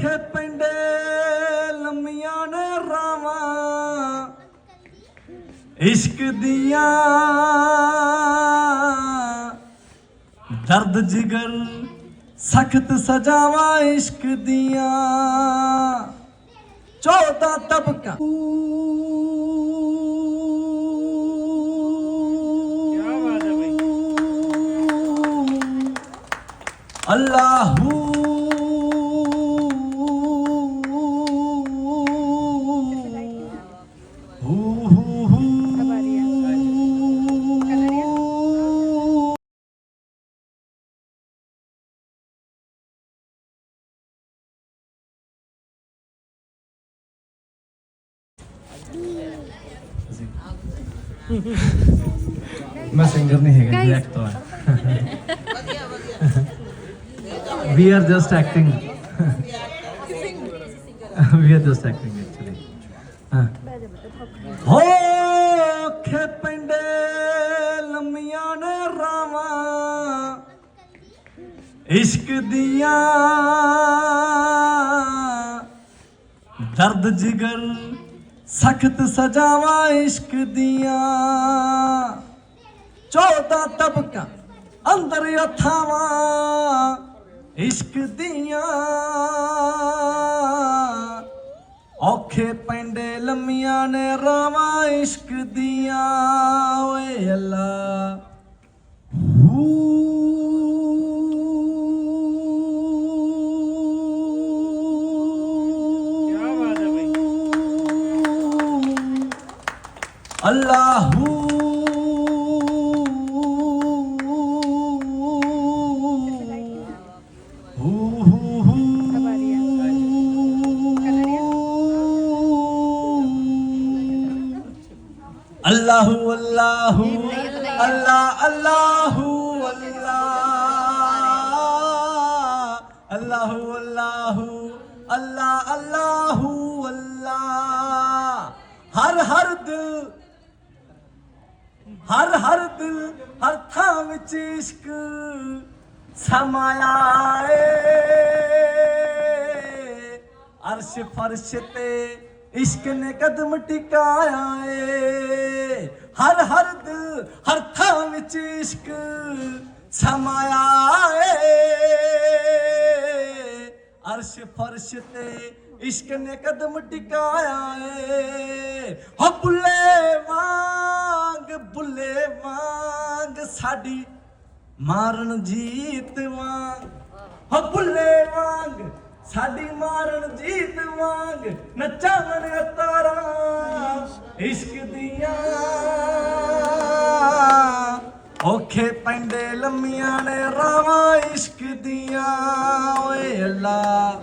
ਔਖੇ ਪਿੰਡੇ ਲੰਮੀਆਂ ਨੇ ਰਾਵਾਂ ਇਸ਼ਕ ਦੀਆਂ ਦਰਦ ਜਿਗਰ ਸਖਤ ਸਜਾਵਾਂ ਇਸ਼ਕ ਦੀਆਂ। ਚੌਦਾ ਤਬਕਾ। ਅੱਲਾਹੂ ਮੈਂ ਸਿੰਗਰ ਨਹੀਂ ਹੈਗਾ ਜੀ ਐਕਟਰ ਹਾਂ we are just acting we are just acting actually ਹਾਂ ਹੋ ਖੇ ਪਿੰਡੇ ਲੰਮੀਆਂ ਨੇ ਰਾਵਾਂ ਇਸ਼ਕ ਦੀਆਂ ਦਰਦ ਜਿਗਰ ਸਖਤ ਸਜਾਵਾਂ ਇਸ਼ਕ ਦੀਆਂ। ਚੌਦਾ ਤਬਕਾ ਅੰਦਰ ਅਥਾਵਾਂ ਇਸ਼ਕ ਦੀਆਂ। ਔਖੇ ਪੈਂਡੇ ਲੰਮੀਆਂ ਨੇ ਰਾਵਾਂ ਇਸ਼ਕ ਦੀਆਂ। ਓਏ ਅੱਲਾ ਕੀ ਅੱਲਾਹੂ ਹੂ ਹੂ ਹੂ ਅੱਲਾਹੂ ਅੱਲਾਹੂ ਅੱਲਾਹ ਅੱਲਾਹੂ ਅੱਲਾਹ ਅੱਲਾਹੂ ਅੱਲਾਹੂ ਅੱਲਾਹ ਅੱਲਾਹੂ ਅੱਲਾਹ ਹਰ ਹਰ ਦਿਲ ਹਰ ਥਾਂ ਵਿੱਚ ਇਸ਼ਕ ਸਮਾਇਆ ਏ ਅਰਸ਼ ਫਰਸ਼ ਤੇ ਇਸ਼ਕ ਨੇ ਕਦਮ ਟਿਕਾਇਆ ਏ। ਹਰ ਹਰ ਦਿਲ ਹਰ ਥਾਂ ਵਿੱਚ ਇਸ਼ਕ ਸਮਾਇਆ ਏ ਅਰਸ਼ ਫਰਸ਼ ਤੇ ਇਸ਼ਕ ਨੇ ਕਦਮ ਟਿਕਾਇਆ ਏ। ਹੋ ਬੁੱਲੇ ਵਾਂਗ ਬੁੱਲੇ ਵਾਂਗ ਸਾਡੀ ਮਾਰਨ ਜੀਤ ਵਾਂਗ। ਹੋ ਬੁੱਲੇ ਵਾਂਗ ਸਾਡੀ ਮਾਰਨ ਜੀਤ ਵਾਂਗ, ਨੱਚਾਂ ਨੇ ਤਾਰਾਂ ਇਸ਼ਕ ਦੀਆਂ। ਔਖੇ ਪੈਂਦੇ ਲੰਮੀਆਂ ਨੇ ਰਾਵਾਂ ਇਸ਼ਕ ਦੀਆਂ। ਓਏ ਅੱਲਾ।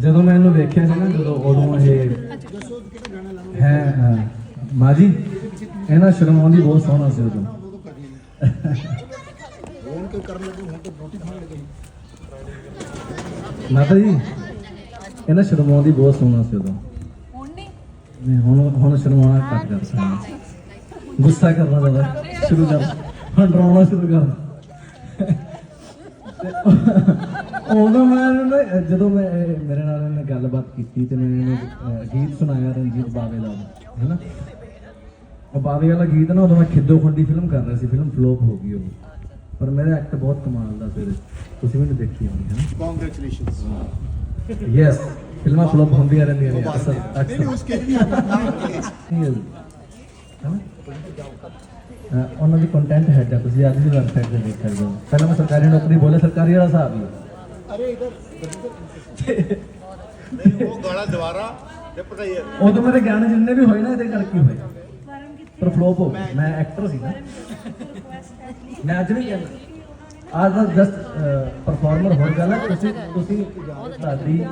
ਜਦੋਂ ਮੈਂ ਇਹਨੂੰ ਵੇਖਿਆ ਸੀ ਨਾ ਜਦੋਂ ਉਦੋਂ ਇਹ ਹੈ ਅਹ, ਇਹਨਾਂ ਸ਼ਰਮਾਉਂਦੀ ਬਹੁਤ ਸੋਹਣਾ ਸੀ ਉਦੋਂ। ਹੁਣ ਕਿਉਂ ਕਰਨ ਲੱਗੀ ਹੁਣ ਤਾਂ ਰੋਟੀ ਖਾਣ ਲੱਗੀ ਮਾਤਾ ਜੀ ਇਹਨਾਂ ਸ਼ਰਮਾਉਂਦੀ ਬਹੁਤ ਸੋਹਣਾ ਸੀ ਉਦੋਂ। ਨਹੀਂ ਹੁਣ ਹੁਣ ਸ਼ਰਮਾਉਣਾ ਘੱਟ ਕਰ ਸਕਦਾ। ਗੁੱਸਾ ਕਰਨਾ ਜ਼ਿਆਦਾ। ਸ਼ੁਰੂ ਕਰ। ਹੁਣ ਡਰਾਉਣਾ ਸ਼ੁਰੂ ਕਰ। ਉਦੋਂ ਮੈਂ ਉਹਨੂੰ- ਜਦੋਂ ਮੈਂ ਮੇਰੇ ਨਾਲ ਇਹਨੇ ਗੱਲਬਾਤ ਕੀਤੀ ਤੇ ਮੈਂ ਇਹਨੂੰ ਗੀਤ ਸੁਣਾਇਆ ਰਣਜੀਤ ਬਾਵੇ ਦਾ ਹੈਨਾ ਉਹ ਬਾਵੇ ਵਾਲਾ ਗੀਤ ਨਾ ਉਦੋਂ ਖਿੱਦੋ ਖੁੰਡੀ ਫਿਲਮ ਕਰ ਰਿਹਾ ਸੀ ਫਿਲਮ ਫਲੋਪ ਹੋ ਗਈ ਉਹ ਪਰ ਮੇਰਾ ਐਕਟ ਬਹੁਤ ਕਮਾਲ ਦਾ ਫਿਰ ਤੁਸੀਂ ਮੈਨੂੰ ਦੇਖੀ ਹੋਣੀ ਹੈ ਕੰਗ੍ਰੈਚੁਲੇਸ਼ਨਸ ਯੈਸ ਫਿਲਮਾਂ ਫਲੋਪ ਹੁੰਦੀਆਂ ਰਹਿੰਦੀਆਂ ਨੇ ਅਸਲ ਨਹੀਂ ਉਸਕੇ ਨਹੀਂ ਆਤਾ ਨਾਮ के। ਨਹੀਂ ਹੈ। ਹੈਨਾ? ਉਹਨਾਂ ਦੀ ਕੰਟੈਂਟ ਹੈਡ ਆ ਤੁਸੀਂ ਅੱਜ ਵੀ ਵੈਬਸਾਈਟ ਤੇ ਦੇਖ ਸਕਦੇ ਹੋ। ਪਹਿਲਾਂ ਮੈਂ ਸਰਕਾਰੀ ਨੌਕਰੀ ਬੋਲੇ ਸਰਕਾਰੀ ਵਾਲਾ ਹਿਸਾਬ ਹੀ ਹੈ। ਅਰੇ ਇਧਰ ਨਹੀਂ ਉਹ ਗਾਣਾ ਦੁਬਾਰਾ ਤੇ ਪਤਾ ਹੀ ਹੈ। ਉਦੋਂ ਮੇਰੇ ਗਾਣੇ ਜਿੰਨੇ ਵੀ ਹੋਏ ਨਾ ਇਹਦੇ ਕਰਕੇ ਹੋਏ। ਪਰ ਫਲੋਪ ਹੋ ਗਏ। ਮੈਂ ਐਕਟਰ ਸੀ ਨਾ। ਮੈਂ ਅੱਜ ਵੀ ਕਹਿੰਦਾ ਅੱਜ ਦਾ ਜਸਟ ਪਰਫਾਰਮਰ ਹੋ ਗੱਲ ਹੈ। ਤੁਸੀਂ ਤੁਸੀਂ ਤੁਹਾਡੀ